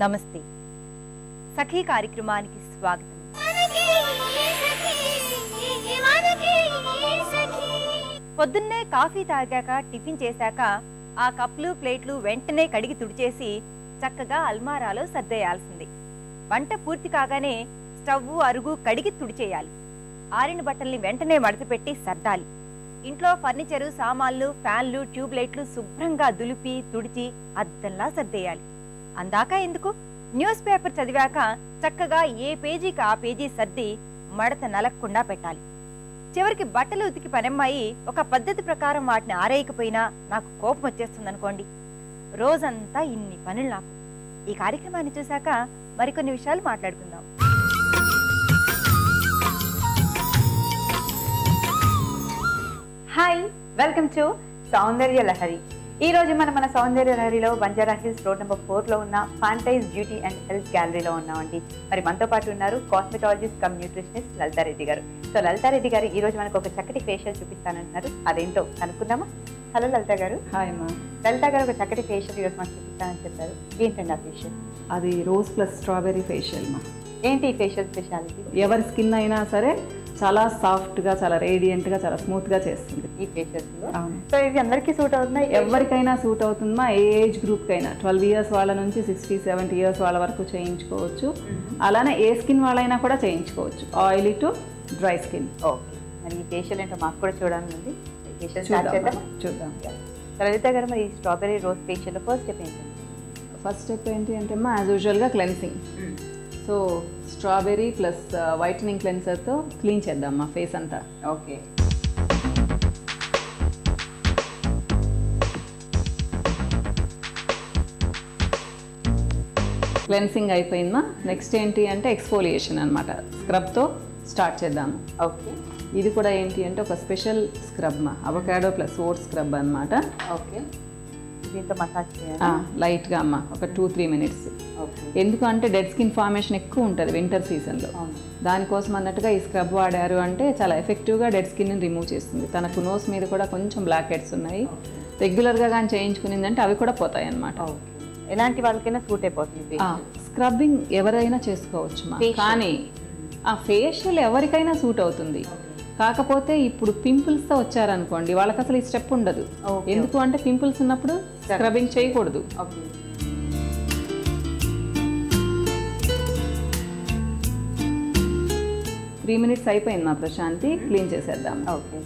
నమస్తే. సఖీ కార్యక్రమానికి స్వాగతం. పొద్దున్నే కాఫీ తాగాక టిఫిన్ చేశాక ఆ కప్లు ప్లేట్లు వెంటనే కడిగి తుడిచేసి చక్కగా అల్మారాలో సర్దేయాల్సింది. వంట పూర్తి కాగానే స్టవ్ అరుగు కడిగి తుడిచేయాలి. ఆరిన బట్టల్ని వెంటనే మడతపెట్టి సర్దాలి. ఇంట్లో ఫర్నిచరు సామాన్లు ఫ్యాన్లు ట్యూబ్లైట్లు శుభ్రంగా దులిపి తుడిచి అద్దంలా సర్దేయాలి. అందాక ఎందుకు? న్యూస్ పేపర్ చదివాక చక్కగా ఏ పేజీకి ఆ పేజీ సర్ది మడత నలక్కుండా పెట్టాలి. చివరికి బట్టలు ఉతికి పనమ్మాయి ఒక పద్ధతి ప్రకారం వాటిని ఆరేయకపోయినా నాకు కోపం వచ్చేస్తుంది అనుకోండి రోజంతా ఇన్ని పనులు నాకు. ఈ కార్యక్రమాన్ని చూశాక మరికొన్ని విషయాలు మాట్లాడుకుందాం. Hi welcome to Soundarya Lahari. ఈ రోజు మనం మన సౌందర్య లహరిలో బంజారా హిల్స్ రోడ్ నెంబర్ ఫోర్లో ఉన్న ఫాంటైజ్ బ్యూటీ అండ్ హెల్త్ గ్యాలరీలో ఉన్నామండి. మరి మనతో పాటు ఉన్నారు కాస్మెటాలజిస్ట్ కమ్ న్యూట్రిషనిస్ట్ లలితారెడ్డి గారు. సో లలితారెడ్డి గారు ఈ రోజు మనకు ఒక చక్కటి ఫేషియల్ చూపిస్తానంటున్నారు. అదేంటో కనుక్కుందామా? హలో లలిత గారు. హాయ్ మా లలిత గారు ఒక చక్కటి ఫేషియల్ ఈరోజు మనకు చూపిస్తానని చెప్పారు. ఏంటండి ఆ ఫేషియల్ అది రోజ్ ప్లస్ స్ట్రాబెర్రీ ఫేషియల్ మా ఏంటి ఈ ఫేషియల్ స్పెషాలిటీ ఎవరి స్కిన్ అయినా సరే చాలా సాఫ్ట్గా చాలా రేడియంట్గా చాలా స్మూత్గా చేస్తుంది. ఈ ఫేషియల్స్లో? అవును. సో ఇది అందరికీ సూట్ అవుతున్నాయి? ఎవరికైనా సూట్ అవుతుందమ్మా ఏ ఏజ్ గ్రూప్కైనా ట్వెల్వ్ ఇయర్స్ వాళ్ళ నుంచి సిక్స్టీ సెవెంటీ ఇయర్స్ వాళ్ళ వరకు చేయించుకోవచ్చు. అలానే ఏ స్కిన్ వాళ్ళైనా కూడా చేయించుకోవచ్చు. Oily to dry skin okay మరి ఈ ఫేషియల్ ఏంటో మాకు కూడా చూడాలని ఉంది. ఫేషియల్ చూద్దాం. చేద్దాం. లలిత గారు మరి strawberry rose facial first step ఏంటండి ఫస్ట్ స్టెప్ ఏంటి అంటే అమ్మా యాజ్ యూజువల్గా cleansing so strawberry plus whitening క్లెన్సర్తో clean చేద్దాం మా ఫేస్ అంతా. ఓకే. క్లెన్సింగ్ అయిపోయిందా? నెక్స్ట్ ఏంటి అంటే ఎక్స్ఫోలియేషన్ అనమాట స్క్రబ్తో స్టార్ట్ చేద్దాము. ఓకే. ఇది కూడా ఏంటి అంటే ఒక స్పెషల్ స్క్రబ్ మా అవకాడో ప్లస్ ఓట్ స్క్రబ్ అనమాట ఓకే. దీంతో మసాజ్ చేయాలి? లైట్గా అమ్మ ఒక టూ త్రీ మినిట్స్ ఓకే ఎందుకు అంటే డెడ్ స్కిన్ ఫార్మేషన్ ఎక్కువ ఉంటుంది వింటర్ సీజన్లో దానికోసం అన్నట్టుగా ఈ స్క్రబ్ వాడారు అంటే చాలా ఎఫెక్టివ్గా డెడ్ స్కిన్ని రిమూవ్ చేస్తుంది. తనకు నోస్ మీద కూడా కొంచెం బ్లాక్ హెడ్స్ ఉన్నాయి. రెగ్యులర్గా కానీ చేయించుకునిందంటే అవి కూడా పోతాయి అన్నమాట ఓకే ఎలాంటి వాళ్ళకైనా సూట్ అయిపోతుంది. స్క్రబ్బింగ్ ఎవరైనా చేసుకోవచ్చు. కానీ ఆ ఫేషియల్ ఎవరికైనా సూట్ అవుతుంది. కాకపోతే ఇప్పుడు పింపుల్స్తో వచ్చారనుకోండి వాళ్ళకి అసలు ఈ స్టెప్ ఉండదు. ఎందుకు అంటే పింపుల్స్ ఉన్నప్పుడు స్క్రబ్బింగ్ చేయకూడదు. త్రీ మినిట్స్ అయిపోయింది మా ప్రశాంతి క్లీన్ చేసేద్దాం. ఓకే.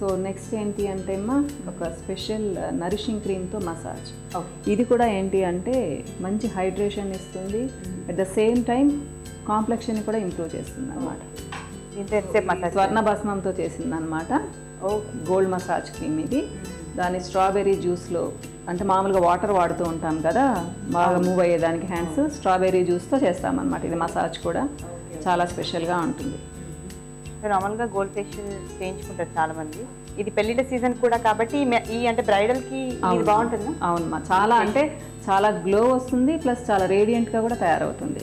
సో నెక్స్ట్ ఏంటి అంటే అమ్మా ఒక స్పెషల్ నరిషింగ్ క్రీమ్తో మసాజ్ ఇది కూడా ఏంటి అంటే మంచి హైడ్రేషన్ ఇస్తుంది. At the same time complexion కూడా ఇంప్రూవ్ చేస్తుంది అనమాట స్వర్ణ భస్మంతో చేసింది అనమాట ఓకే గోల్డ్ మసాజ్ క్రీమ్ ఇది దాని స్ట్రాబెర్రీ జ్యూస్లో అంటే మామూలుగా వాటర్ వాడుతూ ఉంటాం కదా బాగా మూవ్ అయ్యేదానికి హ్యాండ్స్ స్ట్రాబెర్రీ జ్యూస్తో చేస్తామన్నమాట. ఇది మసాజ్ కూడా చాలా స్పెషల్గా ఉంటుంది. నార్మల్గా గోల్డ్ ఫేషియల్ చేయించుకుంటారు చాలా మంది. ఇది పెళ్ళిళ్ళ సీజన్ కూడా కాబట్టి ఈ అంటే బ్రైడల్కి బాగుంటుందా? అవునమ్మా చాలా అంటే చాలా గ్లో వస్తుంది ప్లస్ చాలా రేడియంట్గా కూడా తయారవుతుంది.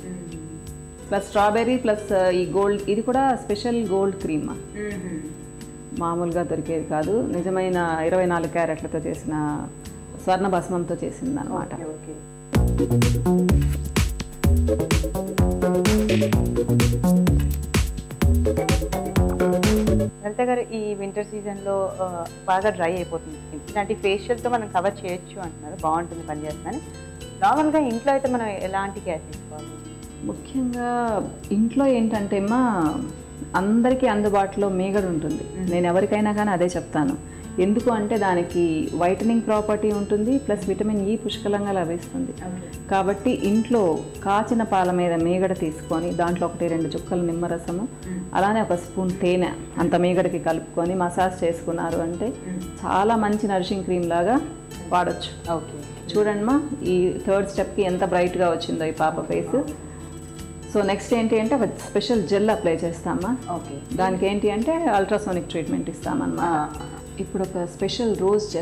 ప్లస్ స్ట్రాబెర్రీ ప్లస్ ఈ గోల్డ్ ఇది కూడా స్పెషల్ గోల్డ్ క్రీమ్ మామూలుగా దొరికేది కాదు నిజమైన ఇరవై నాలుగు క్యారెట్లతో చేసిన స్వర్ణ భస్మంతో చేసింది అనమాట వింటర్ సీజన్లో బాగా డ్రై అయిపోతుంది. స్కిన్ ఇలాంటి ఫేషియల్తో మనం కవర్ చేయొచ్చు అంటున్నారు. బాగుంటుంది పని నార్మల్గా ఇంట్లో అయితే మనం ఎలాంటి కేర్ తీసుకోవాలి? ముఖ్యంగా ఇంట్లో ఏంటంటే అమ్మా అందరికీ అందుబాటులో మేగడ ఉంటుంది. నేను ఎవరికైనా కానీ అదే చెప్తాను. ఎందుకు అంటే దానికి వైటనింగ్ ప్రాపర్టీ ఉంటుంది ప్లస్ విటమిన్ ఈ పుష్కలంగా లభిస్తుంది. కాబట్టి ఇంట్లో కాచిన పాల మీద మేగడ తీసుకొని దాంట్లో ఒకటి రెండు చుక్కల నిమ్మరసము అలానే ఒక స్పూన్ తేనె అంత మేగడకి కలుపుకొని మసాజ్ చేసుకున్నారు అంటే చాలా మంచి నరిషింగ్ క్రీమ్ లాగా వాడచ్చు. ఓకే. చూడండిమా ఈ థర్డ్ స్టెప్కి ఎంత బ్రైట్గా వచ్చిందో ఈ పాప ఫేస్. సో నెక్స్ట్ ఏంటి అంటే ఒక స్పెషల్ జెల్ అప్లై చేస్తామా? ఓకే దానికి ఏంటి అంటే అల్ట్రాసోనిక్ ట్రీట్మెంట్ ఇస్తామన్నమాట. ఇప్పుడు ఒక స్పెషల్ రోజ్ జెల్